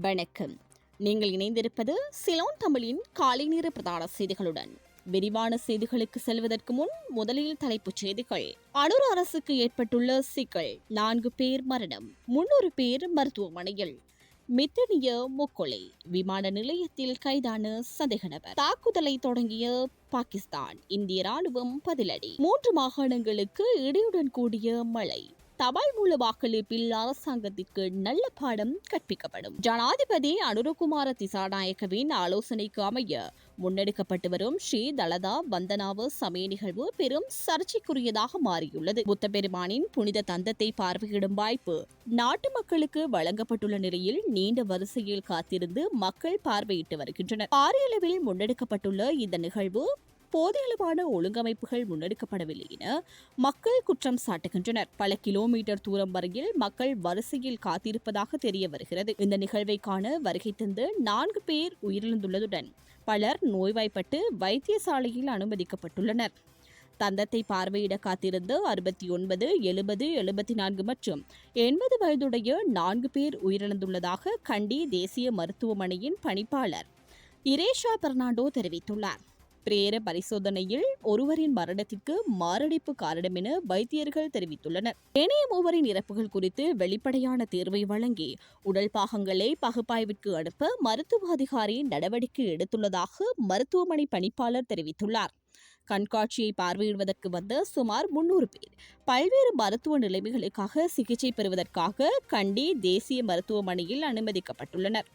வணக்கம். நீங்கள் இணைந்திருப்பது சிலோன் தமிழின் காலை நேர பிரதான செய்திகளுடன். விரிவான செய்திகளுக்கு செல்வதற்கு முன் முதலில் தலைப்புச் செய்திகள். அனூர் அரசுக்கு ஏற்பட்டுள்ள சிக்கல் நான்கு பேர் மரணம் முன்னூறு பேர் மருத்துவமனையில். மித்தனிய முக்கொலை விமான நிலையத்தில் கைதான சந்தேக நபர். தாக்குதலை தொடங்கிய பாகிஸ்தான் இந்திய ராணுவம் பதிலடி. மூன்று மாகாணங்களுக்கு இடியுடன் கூடிய மழை. தபால் மூல வாக்களிப்பில் அரசாங்கத்திற்கு நல்ல பாடம் கற்பிக்கப்படும். ஜனாதிபதி அனுரகுமார திசாநாயக்கவின் ஆலோசனைக்கு அமைய முன்னெடுக்கப்பட்டு வரும் ஸ்ரீ தலதா வந்தனாவ சமய நிகழ்வு பெரும் சர்ச்சைக்குரியதாக மாறியுள்ளது. புத்த பெருமானின் புனித தந்தத்தை பார்வையிடும் வாய்ப்பு நாட்டு மக்களுக்கு வழங்கப்பட்டுள்ள நிலையில் நீண்ட வரிசையில் காத்திருந்து மக்கள் பார்வையிட்டு வருகின்றனர். பாரியளவில் முன்னெடுக்கப்பட்டுள்ள இந்த நிகழ்வு போதியளவான ஒழுங்கமைப்புகள் முன்னெடுக்கப்படவில்லை என மக்கள் குற்றம் சாட்டுகின்றனர். பல கிலோமீட்டர் தூரம் வரையில் மக்கள் வரிசையில் காத்திருப்பதாக தெரிய வருகிறது. இந்த நிகழ்வை காண வருகை தந்து நான்கு பேர் உயிரிழந்துள்ளதுடன் பலர் நோய்வாய்ப்பட்டு வைத்தியசாலையில் அனுமதிக்கப்பட்டுள்ளனர். தந்தத்தை பார்வையிட காத்திருந்து அறுபத்தி ஒன்பது எழுபது எழுபத்தி நான்கு மற்றும் எண்பது வயதுடைய நான்கு பேர் உயிரிழந்துள்ளதாக கண்டி தேசிய மருத்துவமனையின் பணிப்பாளர் இரேஷா பெர்னாண்டோ தெரிவித்துள்ளார். பிரேர பரிசோதனையில் ஒருவரின் மரணத்திற்கு மாரடைப்பு காரணம் என வைத்தியர்கள் தெரிவித்துள்ளனர். ஏனைய மூவரின் இறப்புகள் குறித்து வெளிப்படையான தீர்வை வழங்கி உடல் பாகங்களை பகுப்பாய்விற்கு அனுப்ப மருத்துவ அதிகாரி நடவடிக்கை எடுத்துள்ளதாக மருத்துவமனை பணிப்பாளர் தெரிவித்துள்ளார். கண்காட்சியை பார்வையிடுவதற்கு வந்த சுமார் முன்னூறு பேர் பல்வேறு மருத்துவ நிலைமைகளுக்காக சிகிச்சை பெறுவதற்காக கண்டி தேசிய மருத்துவமனையில் அனுமதிக்கப்பட்டுள்ளனர்.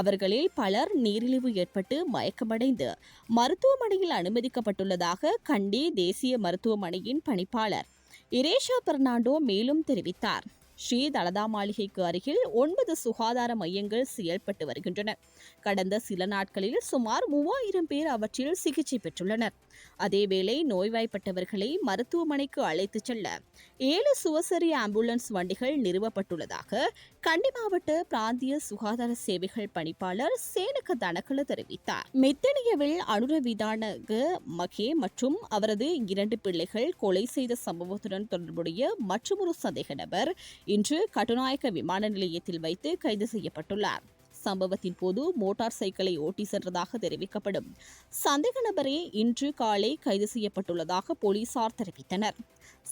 அவர்களில் பலர் நீரிழிவு ஏற்பட்டு மயக்கமடைந்து மருத்துவமனையில் அனுமதிக்கப்பட்டுள்ளதாக கண்டி தேசிய மருத்துவமனையின் பணிப்பாளர் இரேஷா பெர்னாண்டோ மேலும் தெரிவித்தார். ஸ்ரீ தலதா மாளிகைக்கு அருகில் ஒன்பது சுகாதார மையங்கள் செயல்பட்டு வருகின்றன. கடந்த சில நாட்களில் சுமார் மூவாயிரம் பேர் அவற்றில் சிகிச்சை பெற்றுள்ளனர். அதேவேளை நோய்வாய்ப்பட்டவர்களை மருத்துவமனைக்கு அழைத்துச் செல்ல ஏழு சுவசரி ஆம்புலன்ஸ் வண்டிகள் நிறுவப்பட்டுள்ளதாக கண்டி மாவட்ட பிராந்திய சுகாதார சேவைகள் பணிப்பாளர் சேனக தனக்கல தெரிவித்தார். மெத்தனியவில் அனுரவிதானக மகே மற்றும் அவரது இரண்டு பிள்ளைகள் கொலை செய்த சம்பவத்துடன் தொடர்புடைய மற்றொரு சந்தேக நபர் இன்று கட்டுநாயக்க விமான நிலையத்தில் வைத்து கைது செய்யப்பட்டுள்ளார். சம்பவத்தின் போது மோட்டார் சைக்கிளை ஓட்டி சென்றதாக தெரிவிக்கப்படும். சந்தேக நபரே இன்று காலை கைது செய்யப்பட்டுள்ளதாக போலீசார் தெரிவித்தனர்.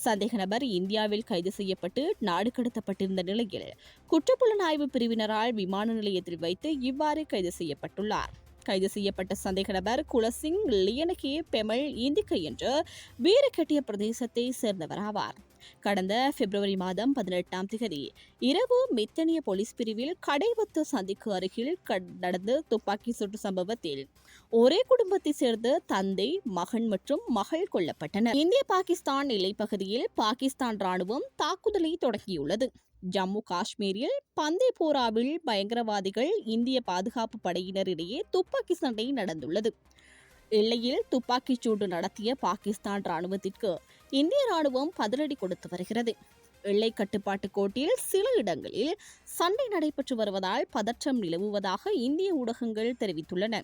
சந்தேக நபர் இந்தியாவில் கைது செய்யப்பட்டு நாடு கடத்தப்பட்டிருந்த நிலையில் குற்றப்புலனாய்வு பிரிவினரால் விமான நிலையத்தில் வைத்து இவ்வாறு கைது செய்யப்பட்டுள்ளார். கைது செய்யப்பட்ட சந்தேக நபர் குலசிங் லியனகே பெமல் இந்திக்க என்று வீரக்கட்டிய பிரதேசத்தை சேர்ந்தவர் ஆவார் கடந்த பிப்ரவரி மாதம் பதினெட்டாம் திகதி. இரவு மித்தனிய போலீஸ் பிரிவில் கடைவத்து சந்திக்கு அருகில் நடந்த துப்பாக்கி சுட்டு சம்பவத்தில் ஒரே குடும்பத்தை சேர்ந்த தந்தை மகன் மற்றும் மகள் கொல்லப்பட்டனர். இந்திய பாகிஸ்தான் எல்லைப்பகுதியில் பாகிஸ்தான் ராணுவம் தாக்குதலை தொடங்கியுள்ளது. ஜம்மு காஷ்மீரில் பந்தேபோராவில் பயங்கரவாதிகள் இந்திய பாதுகாப்பு படையினரிடையே துப்பாக்கி சண்டை நடந்துள்ளது. எல்லையில் துப்பாக்கிச் சூடு நடத்திய பாகிஸ்தான் ராணுவத்திற்கு இந்திய ராணுவம் பதிலடி கொடுத்து வருகிறது. எல்லை கட்டுப்பாட்டு கோட்டில் சில இடங்களில் சண்டை நடைபெற்று வருவதால் பதற்றம் நிலவுவதாக இந்திய ஊடகங்கள் தெரிவித்துள்ளன.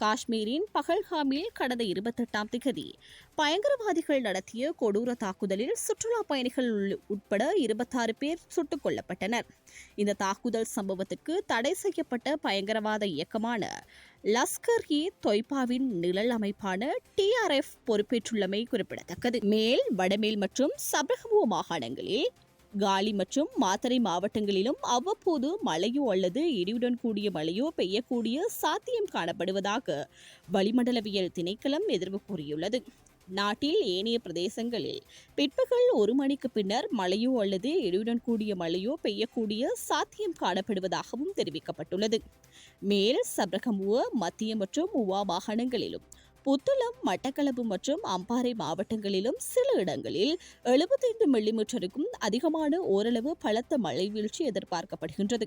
காஷ்மீரின் பகல்காமில் கடந்த இருபத்தெட்டாம் திகதி பயங்கரவாதிகள் நடத்திய கொடூர தாக்குதலில் சுற்றுலா பயணிகள் உட்பட இருபத்தாறு பேர் சுட்டுக் கொல்லப்பட்டனர். இந்த தாக்குதல் சம்பவத்துக்கு தடை செய்யப்பட்ட பயங்கரவாத இயக்கமான லஸ்கர் இ தொய்பாவின் நிழல் அமைப்பான டிஆர்எஃப் பொறுப்பேற்றுள்ளமை குறிப்பிடத்தக்கது. மேல் வடமேல் மற்றும் சபகபூ மாகாணங்களில் காலி மற்றும் மாத்தறை மாவட்டங்களிலும் அவ்வப்போது மழையோ அல்லது இடியுடன் கூடிய மழையோ பெய்யக்கூடிய சாத்தியம் காணப்படுவதாக வளிமண்டலவியல் திணைக்களம் எதிர்வு கூறியுள்ளது. நாட்டில் ஏனைய பிரதேசங்களில் பிற்பகல் ஒரு மணிக்கு பின்னர் மழையோ அல்லது இடியுடன் கூடிய மழையோ பெய்யக்கூடிய சாத்தியம் காணப்படுவதாகவும் தெரிவிக்கப்பட்டுள்ளது. மேல் சபரகமுவ மத்திய மற்றும் உவா மாகாணங்களிலும் புத்தளம் மட்டக்களப்பு மற்றும் அம்பாறை மாவட்டங்களிலும் சில இடங்களில் எழுபத்தைந்து மில்லிமீட்டருக்கும் அதிகமான ஓரளவு பலத்த மழை வீழ்ச்சி எதிர்பார்க்கப்படுகின்றது.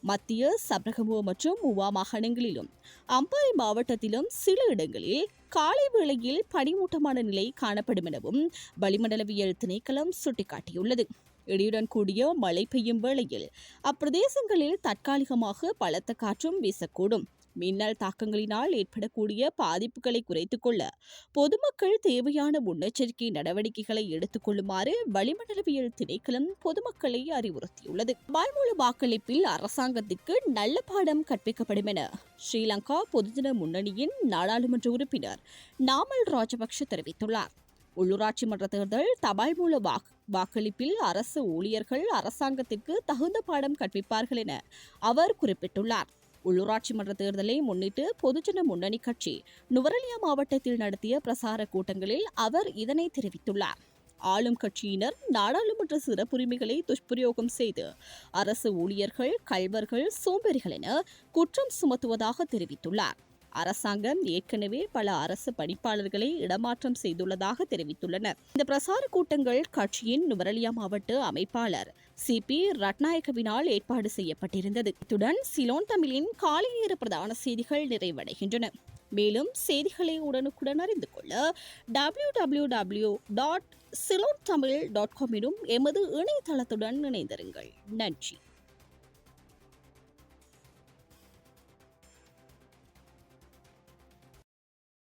மத்திய சப்ரகமுவ மற்றும் உவா மாகாணங்களிலும் அம்பாறை மாவட்டத்திலும் சில இடங்களில் காலை வேளையில் பனிமூட்டமான நிலை காணப்படும் எனவும் வளிமண்டலவியல் திணைக்களம் சுட்டிக்காட்டியுள்ளது. இடியுடன் கூடிய மழை பெய்யும் வேளையில் அப்பிரதேசங்களில் தற்காலிகமாக பலத்த காற்றும் வீசக்கூடும். மின்னல் தாக்கங்களினால் ஏற்படக்கூடிய பாதிப்புகளை குறைத்துக் கொள்ள பொதுமக்கள் தேவையான முன்னெச்சரிக்கை நடவடிக்கைகளை எடுத்துக் கொள்ளுமாறு வளிமண்டலவியல் திணைக்களம் பொதுமக்களை அறிவுறுத்தியுள்ளது. வாழ்மூல வாக்களிப்பில் அரசாங்கத்திற்கு நல்ல பாடம் கற்பிக்கப்படும் என ஸ்ரீலங்கா பொதுஜன முன்னணியின் நாடாளுமன்ற உறுப்பினர் நாமல் ராஜபக்ஷ தெரிவித்துள்ளார். உள்ளூராட்சி மன்ற தேர்தல் தபால் மூல வாக்கு வாக்களிப்பில் அரசு ஊழியர்கள் அரசாங்கத்திற்கு தகுந்த பாடம் கற்பிப்பார்கள் என அவர் குறிப்பிட்டுள்ளார். உள்ளூராட்சி மன்ற தேர்தலை முன்னிட்டு பொதுஜன முன்னணி கட்சி நுவரலியா மாவட்டத்தில் நடத்திய பிரசார கூட்டங்களில் அவர் இதனை தெரிவித்துள்ளார். ஆளும் கட்சியினர் நாடாளுமன்ற சிறப்புரிமைகளை துஷ்பிரயோகம் செய்து அரசு ஊழியர்கள் கல்வர்கள் சோம்பேறிகள் என குற்றம் சுமத்துவதாக தெரிவித்துள்ளார். அரசாங்கம் ஏற்கனவே பல அரசு பணிப்பாளர்களை இடமாற்றம் செய்துள்ளதாக தெரிவித்துள்ளனர். இந்த பிரசார கூட்டங்கள் கட்சியின் நுவரலியா மாவட்ட அமைப்பாளர் சி பி ரட்நாயகவினால் ஏற்பாடு செய்யப்பட்டிருந்தது. இத்துடன் சிலோன் தமிழின் காலை நேர பிரதான செய்திகள் நிறைவடைகின்றன. மேலும் செய்திகளை உடனுக்குடன் அறிந்து கொள்ள W W W dot Ceylon Tamil dot com எனும் எமது இணையதளத்துடன் இணைந்திருங்கள். நன்றி.